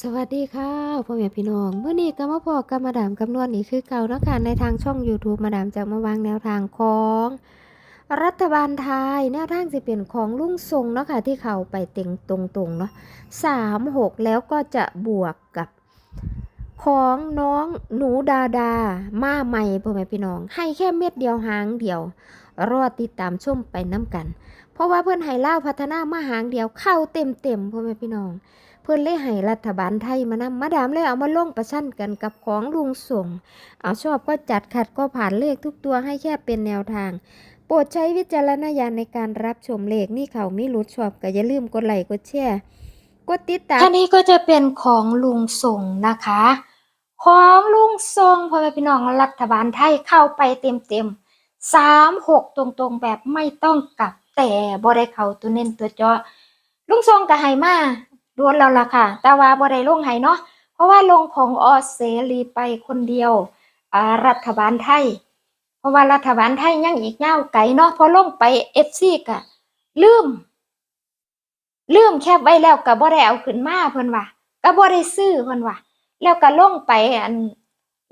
สวัสดีค่ะพ่อแม่พี่น้องเมื่อนี้ก็มาพอกับมาดามคำนวณนี่คือเก่าเนาะค่ะในทางช่อง YouTube มาดามจะมาวางแนวทางของ รัฐบาลไทยแนวทางจะเป็นของลุงทรงเนาะค่ะที่เขาไปเต็งตรงๆเนาะสามหกแล้วก็จะบวกกับของน้องหนูดาดา มาใหม่พ่อแม่พี่น้อง ให้แค่เม็ดเดียวหางเดียว รอติดตามชมไปน้ำกัน เพราะว่าเพื่อนให้เล่าพัฒนามาหางเดียวเข้าเต็มๆพ่อแม่พี่น้อง พื่อนเลยให้รัฐบาลไทยมานำมาดามเลยเอามาลงประชันกันกับของลุงส่ง เอาชอบก็จัดขัดก็ผ่านเลขทุกตัวให้แค่เป็นแนวทาง โปรดใช้วิจารณญาณในการรับชมเลขนี่เขาไม่รู้ชอบก็อย่าลืมกดไลค์กดแชร์กดติดตามอันนี้ก็จะเป็นของลุงส่งนะคะ ของลุงทรงพ่อแม่พี่น้องรัฐบาลไทยเข้าไปเต็มเต็มสามหกตรงๆแบบไม่ต้องกลับแต่บ่ได้เขาตัวเน้นตัวจาะลุงทรงกับไฮมา ดวนแล้วล่ะค่ะ แต่ว่าบ่ได้ลงไห้เนาะเพราะว่าลงของออสเตรเลีไปคนเดียวรัฐบาลไทย เพราะว่ารัฐบาลไทยยังอีกยาไกลเนาะพอลงไปเอฟซีกะลืมลืมแคบไว้แล้วก็บ่ได้เอาขึ้นมาเพิ่นว่าก็บ่ได้ซื้อเพิ่นว่าแล้วก็ลงไปอัน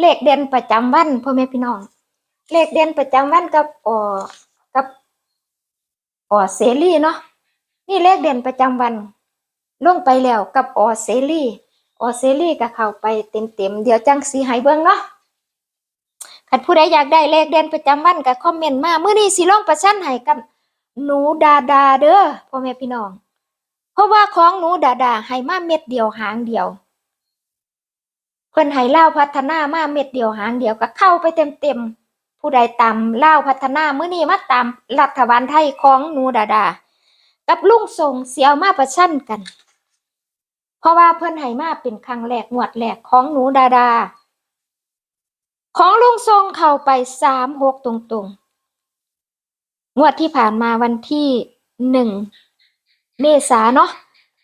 เลขเด่นประจำวันพ่อแม่พี่น้อง เลขเด่นประจำวันกับออกับออเสรีเนาะนี่เลขเด่นประจำวัน ลงไปแล้วกับออเสรีอ๋อเสรีก็เข้าไปเต็มๆเดี๋ยวจังสีให้เบิ่งเนาะคันผู้ใดอยากได้เลขเด่นประจำวันก็คอมเมนต์มาเมื้อนี้สิลงประชันให้กับหนูดาดาเด้อพ่อแม่พี่น้อง เพราะว่าของหนูดาดาให้มาเม็ดเดียวหางเดียวเพิ่นให้เล่าพัฒนามาเม็ดเดียวหางเดียวก็เข้าไปเต็มๆผู้ใดตามเล่าพัฒนาเมื้อนี้มาตามรัฐบาลไทยของหนูดาดา กับลุงส่งเสียวมาประชันกัน เพราะว่าเพิ่นให้มาเป็นครั้งแรกงวดแรกของหนูดาดา ของลุงทรงเข้าไปสามหกตรงๆ งวดที่ผ่านมาวันที่หนึ่งเมษาเนาะ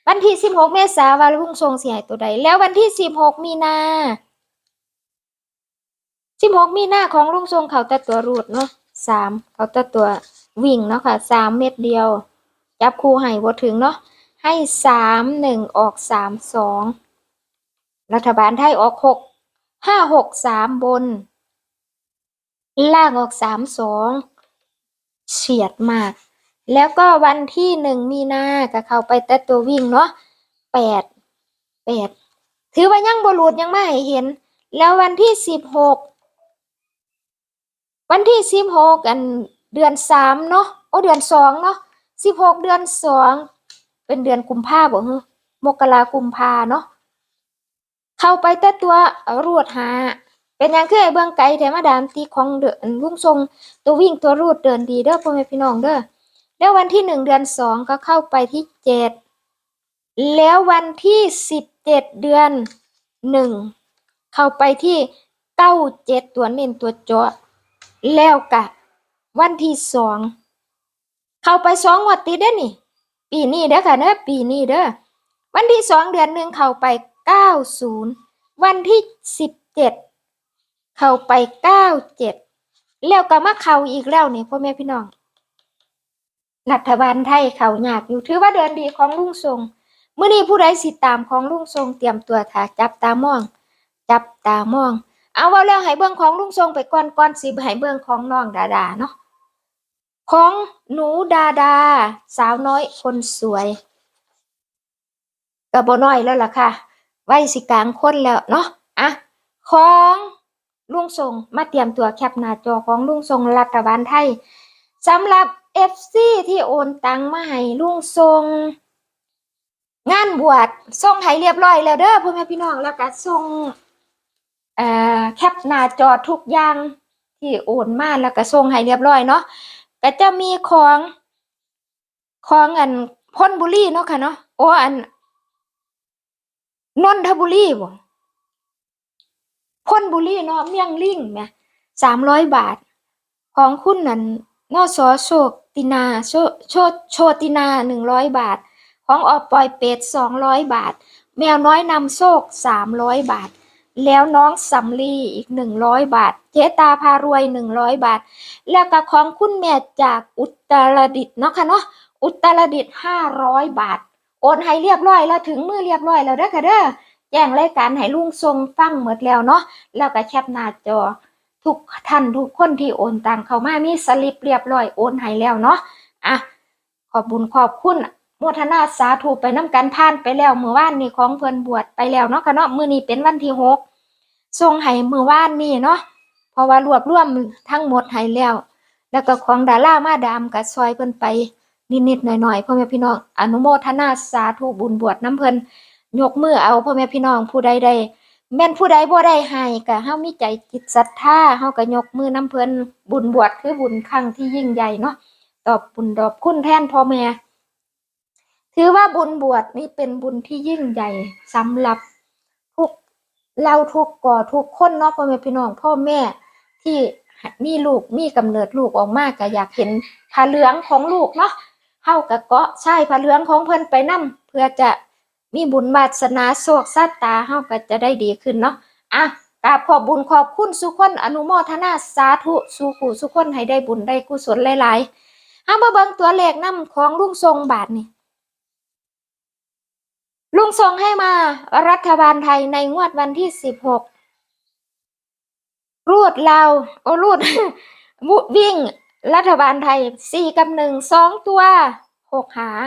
วันที่สิบหกเมษาว่าลุงทรงเสียหายตัวใด แล้ววันที่สิบหกมีนาสิบหกมีนาของลุงทรงเขาแต่ตัวรูดเนาะสามเขาแต่ตัววิ่งเนาะค่ะสามเม็ดเดียว จับคู่ให้บ่ถึงเนาะ ให้สามหนึ่งออกสามสองรัฐบาลไทยออกหกห้าหกสามบน ล่างออกสามสองเฉียดมาก แล้วก็วันที่หนึ่งมีนาก็เข้าไปแต่ตัววิ่งเนาะแปดแปดถือว่ายังบรูดยังไม่เห็น แล้ววันที่สิบหกวันที่สิบหกอันเดือนสามเนาะโอ้เดือนสองเนาะสิบหกเดือนสอง เป็นเดือนกุมภาบ่ฮะมกรากุมภาเนาะเข้าไปแต่ตัวรวดหา เป็นหยังคือไอ้เบื้องไกลแต่มาดามตีของเดินลุงทรงตัววิ่งตัวรูดเดินดีเด้อพ่อแม่พี่น้องเด้อแล้ววันที่หนึ่งเดือนสองก็เข้าไปที่เจ็ดแล้ววันที่สิบเจ็ดเดือนหนึ่งเข้าไปที่เก้าเจ็ดตัวเน้นตัวจาะแล้วกะ วันที่สองเข้าไปสองวัดติดเด้อนี่ ปีนี้เด้อค่ะเด้อปีนี้เด้อวันที่สองเดือนหนึ่งเข้าไปเก้าศูนย์วันที่สิบเจ็ดเข้าไปเก้าเจ็ดแล้วก็มาเข้าอีกแล้วนี่พ่อแม่พี่น้องรัฐบาลไทยเขายากอยู่ถือว่าเดินดีของลุงทรงเมื่อนี้ผู้ใดสิตามของลุงทรงเตรียมตัวถ่าจับตามอง จับตามอง เอาว่าแล้วให้เบิ่งของลุงทรงไปก่อนก่อนสิให้เบิ่งของน้องดาดาเนาะ ของหนูดาดา สาวน้อยคนสวยก็บ่น้อยแล้วล่ะค่ะวัยสิกลางคนแล้วเนาะอะของลุงทรงมาเตรียมตัวแคปหน้าจอของลุงทรงรัฐบาลไทยสำหรับ FC ที่โอนตังมาให้ลุงทรงงานบวชส่งให้เรียบร้อยแล้วเด้อพ่อแม่พี่น้องแล้วก็ส่งแคปหน้าจอทุกอย่างที่โอนมาแล้วก็ส่งให้เรียบร้อยเนาะ ก็จะมีของของอันพ้นบุรีเนาะค่ะเนาะโอ้อันนนทบุรีบ่พ้นบุรีเนาะเมียงลิงแม่สามร้อยบาท ของคุณนั่นนอสอโชคตินาโชโชโชตินาหนึ่งร้อยบาท ของออปอยเป็ดสองร้อยบาท แมวน้อยนำโชคสามร้อยบาท แล้วน้องสำลีอีกหนึ่งร้อยบาท เจตาพารวยหนึ่งร้อยบาท แล้วก็ของคุณแม่จากอุตรดิตถ์เนาะค่ะเนาะอุตรดิตถ์ห้าร้อยบาท โอนให้เรียบร้อยแล้วถึงมือเรียบร้อยแล้วเด้อค่ะเด้อแจ้งรายการให้ลุงทรงฟังหมดแล้วเนาะแล้วก็แคปหน้าจอ ทุกท่านทุกคนที่โอนตังเข้ามามีสลิปเรียบร้อยโอนให้แล้วเนาะอะขอบบุญขอบคุณโมทนาสาธุไปน้ำกันผ่านไปแล้วเมื่อวานนี่ของเพิ่นบวชไปแล้วเนาะค่ะเนาะมื้อนี้เป็นวันที่หก ส่งให้มือว่านนี่เนาะเพราะว่ารวบรวมทั้งหมดให้แล้ว แล้วก็ของดารามาดามกับซอยเพิ่นไปนิดๆหน่อยๆพ่อแม่พี่น้องอนุโมทนาสาธุบุญบวชน้ำเพิ่นยกมือเอาพ่อแม่พี่น้องผู้ใดได้แม่นผู้ใดบ่ได้ให้ก็เฮามีใจจิตศรัทธาเฮาก็ยกมือน้ำเพิ่นบุญบวชคือบุญครั้งที่ยิ่งใหญ่เนาะตอบบุญดอบคุณแทนพ่อแม่ถือว่าบุญบวชนี่เป็นบุญที่ยิ่งใหญ่สำหรับทุก เราทุกก่อทุกคนเนาะพ่อแม่พี่น้องพ่อแม่ที่มีลูกมีกำเนิดลูกออกมากก็อยากเห็นผ้าเหลืองของลูกเนาะเฮาก็เกาะใช่ผ้าเหลืองของเพิ่นไปนํเพื่อจะมีบุญวาสนาโชคชะตาเฮาก็จะได้ดีขึ้นเนาะอะกราบขอบบุญขอบคุณสุขคนอนุโมทนาสาธุสุขุสุขคนให้ได้บุญได้กุศลหลายๆเฮามาเบิ่งตัวเลขนํของลุงทรงบาทนี่ ลุงทรงให้มารัฐบาลไทยในงวดวันที่สิบหกรูดเราโอรูดววิ่งรัฐบาลไทยสี่กับหนึ่งสองตัวหกหาง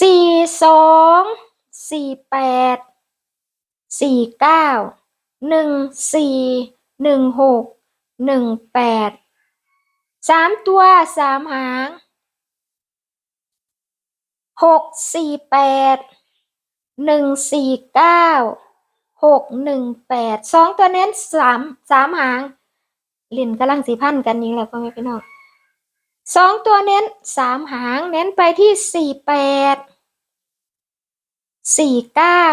สี่สองสี่แปดสี่เก้าหนึ่งสี่หนึ่งหกหนึ่งแปดสามตัวสามหาง หกสี่แปดหนึ่งสี่เก้าหกหนึ่งแปดสองตัวเน้นสามสามหางลินกำลังสีพันกันนี้แหละพ่อแม่พี่น้องสองตัวเน้นสามหางเน้นไปที่สี่แปดสี่เก้า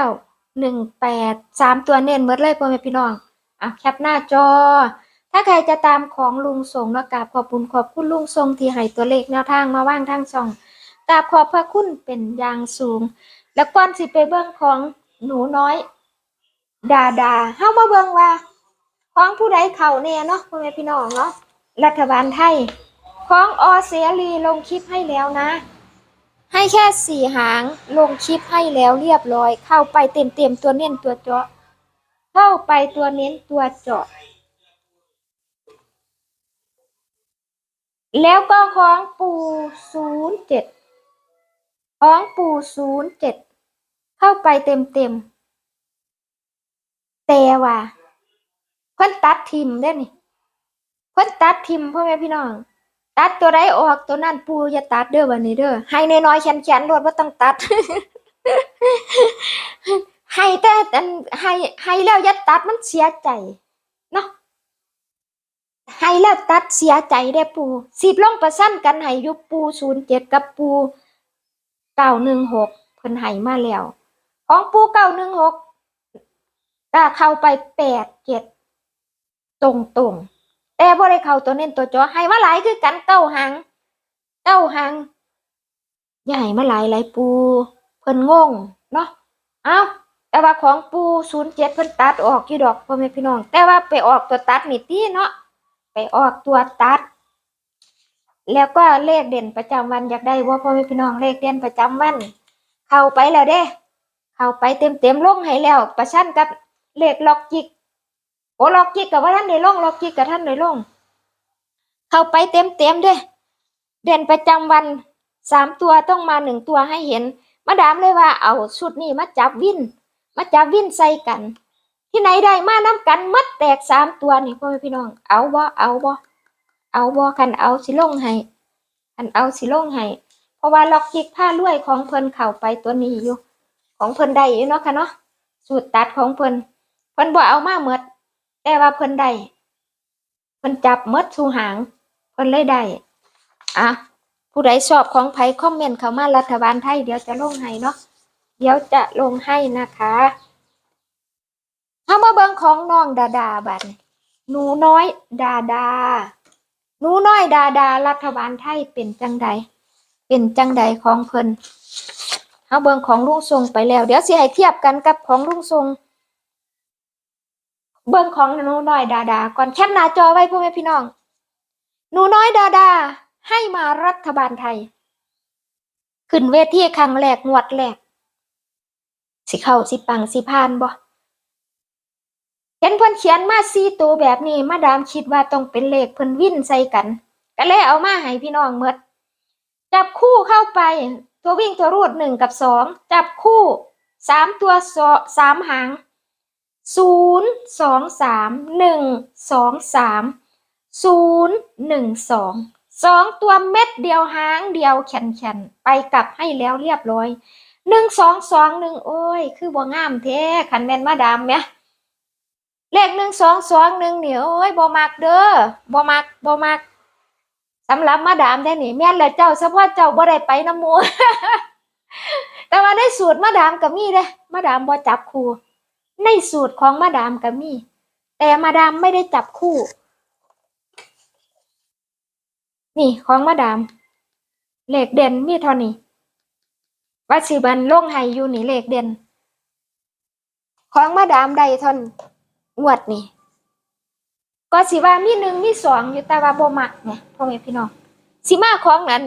หนึ่งแปดสามตัวเน้นหมดเลยพ่อแม่พี่น้องอะแคปหน้าจอ ถ้าใครจะตามของลุงส่งนะกราบขอบคุณขอบคุณลุงทรงที่ให้ตัวเลขแนวทางมาว่างทางช่อง กราบขอบพระคุณเป็นอย่างสูง แล้วก่อนสิไปเบิ่งของหนูน้อย ดาดาเฮามาเบิ่งว่า ของผู้ใดเข้าแน่เนาะพ่อแม่พี่น้องเนาะรัฐบาลไทย ของอเสรีลงคลิปให้แล้วนะ ให้แค่สี่หางลงคลิปให้แล้วเรียบร้อย เข้าไปเต็มเต็มตัวเน้นตัวเจาะ เข้าไปตัวเน้นตัวเจาะ แล้วก็ของปูศูนย์เจ็ด ของปู่ศูนย์เจ็ดเข้าไปเต็มเต็มๆแต่ว่าเพิ่นตัดทิมได้นี่เพิ่นตัดทิมพ่อแม่พี่น้อง ตัดตัวใดออกตัวนั้นปู่อย่าตัดเด้อวันนี้เด้อให้น้อยๆแขนๆรวดว่าต้องตัดให้แต่ให้ให้แล้วอย่าตัดมันเสียใจเนาะให้แล้วตัดเสียใจเด้ปูสิบลงประสันกันให้ยู่ปู่ศูนย์เจ็ดกับปู เก้าหนึ่งหกเพิ่นให้มาแล้ว ของปูเก้าหนึ่งหกก็เข้าไปแปดเจ็ดตรงตรงแต่บ่ได้เข้าตัวเน้นตัวจอให้มาหลายคือกันเก้าหางเก้าหางย่าให้มาหลายหลายปู เพิ่นงงเนาะเอาแต่ว่าของปูศูนย์เจ็ดเพิ่นตัดออกกี่ดอกพ่อแม่พี่น้อง แต่ว่าไปออกตัวตัดนี่ตีเนาะไปออกตัวตัด แล้วก็เลขเด่นประจำวันอยากได้ว่าพ่อแม่พี่น้องเลขเด่นประจำวัน เข้าไปแล้วเด้ เข้าไปเต็มเต็มลงให้แล้ว ประชันกับเลขล็อกจิกโอ้ล็อกจิกกับว่าท่านได้ลงล็อกจิกกับท่านได้ลง เข้าไปเต็มเต็มเด้ เด่นประจำวันสามตัวต้องมาหนึ่งตัวให้เห็น มาดามเลยว่าเอาชุดนี้มาจับวินมาจับวินใส่กัน ที่ไหนได้มาน้กันมัดแตกสามตัวนี่พ่อแม่พี่น้อง เอาบ่เอาบ่ เอาบ่คันเอาสิลงให้คันเอาสิลงให้เพราะว่าล็อกจิกผ้ารวยของเพิ่นเข้าไปตัวนี้อยู่ ของเพิ่นได้อยู่เนาะค่ะเนาะสูตรตัดของเพิ่นเพิ่นบ่เอามาหมดแต่ว่าเพิ่นได้เพิ่นจับหมดสูหางเพิ่นเลยได้อะผู้ใดชอบของไผคอมเมนต์เข้ามารัฐบาลไทยเดี๋ยวจะลงให้เนาะเดี๋ยวจะลงให้นะคะเฮามาเบิ่งของน้องดาดาบัดนี้หนูน้อยดาดา นูน้อยดาดารัฐบาลไทยเป็นจังใด เป็นจังใดของเพิ่นเฮาเบิงของลุงทรงไปแล้ว เดี๋ยวสิให้เทียบกันกับของลุงทรง เบิงของนูน้อยดาดา ก่อนแคปหน้าจอไว้พ่อแม่พี่น้องนูน้อยดาดา ให้มารัฐบาลไทย ขึ้นเวทีครั้งแรกงวดแรกสิเข้าสิปังสิพานบ่ เห็นเพิ่นเขียนมาสี่ตัวแบบนี้มาดามคิดว่าต้องเป็นเลขเพิ่นวิ่นใส่กัน ก็เลยเอามาให้พี่น้องเมดจับคู่เข้าไป ตัววิ่งตัวรูดหนึ่งกับสองจับคู่สามตัวสสามหางศูนย์สองสามหนึ่งสองสามศูนย์หนึ่งสองสองตัวเม็ดเดียวหางเดียวแขนแขนไปกลับให้แล้วเรียบร้อยหนึ่งสองสองหนึ่งโอ้ย คือบ่งามแท้ขันแมนมาดามไหม เลขหนึ่งสองสองหนึ่งเนี่ยโอ้ยบ่มักเด้อบ่มักบ่มักสำหรับมาดามได้นี่แม่นแล้วเจ้าเฉพาะเจ้าบ่ได้ไปน้ำมูแต่ว่าในสูตรมาดามก็มีเด้มาดามบ่จับคู่ในสูตรของมาดามก็มีแต่มาดามไม่ได้จับคู่ นี่ของมาดามเลขเด่นมีเท่านี้ว่าสิบันลงให้อยู่นี่เลขเด่น ของมาดามใดท่าน งวดนี่ก็สิว่ามีหนึ่งมีสองอยู่แต่ว่าบ่มักไงพ่อแม่พี่น้องสิมาของนั้น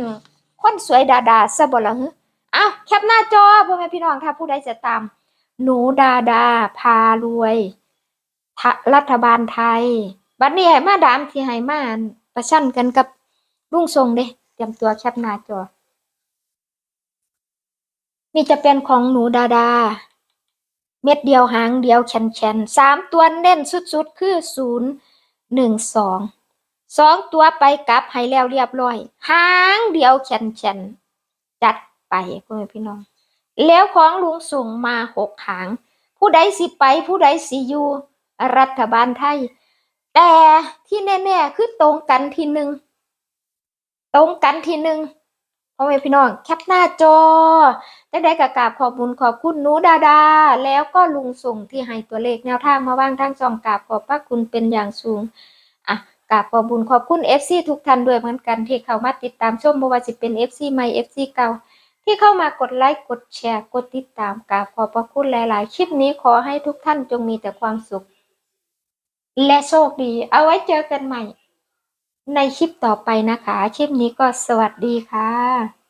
คนสวยดาดาซะบ่ละฮึอ้าวแคปหน้าจอพ่อแม่พี่น้องถ้าผู้ใดจะตาม หนูดาดาพารวย รัฐบาลไทย บัดนี้ให้มาดามที่ให้มาประชันกันกับลุงทรงเด้เตรียมตัวแคปหน้าจอนี่จะเป็นของหนูดาดา เม็ดเดียวหางเดียวแข็นแข็นๆสามตัวเน้นสุดๆ คือศูนย์หนึ่งสองสองตัวไปกลับให้แล้วเรียบร้อยหางเดียวแข็นแข็นๆจัดไปพ่อแม่พี่น้อง แล้วของลุงส่งมาหกหาง ผู้ใดสิไปผู้ใดสิอยู่รัฐบาลไทย แต่ที่แน่ ๆ คือตรงกันทีหนึ่งตรงกันทีหนึ่ง พ่อแม่พี่น้องแคปหน้าจอได้ได้กระกาบขอบคุณขอบคุณนูดาดา แล้วก็ลุงส่งที่ให้ตัวเลขแนวทางมาว่างทั้งสองกราบขอบพระคุณเป็นอย่างสูงอะกราบขอบคุณขอบคุณ FC ทุกท่านด้วยเหมือนกันที่เข้ามาติดตามชมบ่ว่าจะเป็น FC ใหม่ FC เก่าที่เข้ามากดไลค์กดแชร์กดติดตามกราบขอบพระคุณหลาย ๆ คลิปนี้ขอให้ทุกท่านจงมีแต่ความสุข และโชคดี เอาไว้เจอกันใหม่ ในคลิปต่อไปนะคะ คลิปนี้ก็สวัสดีค่ะ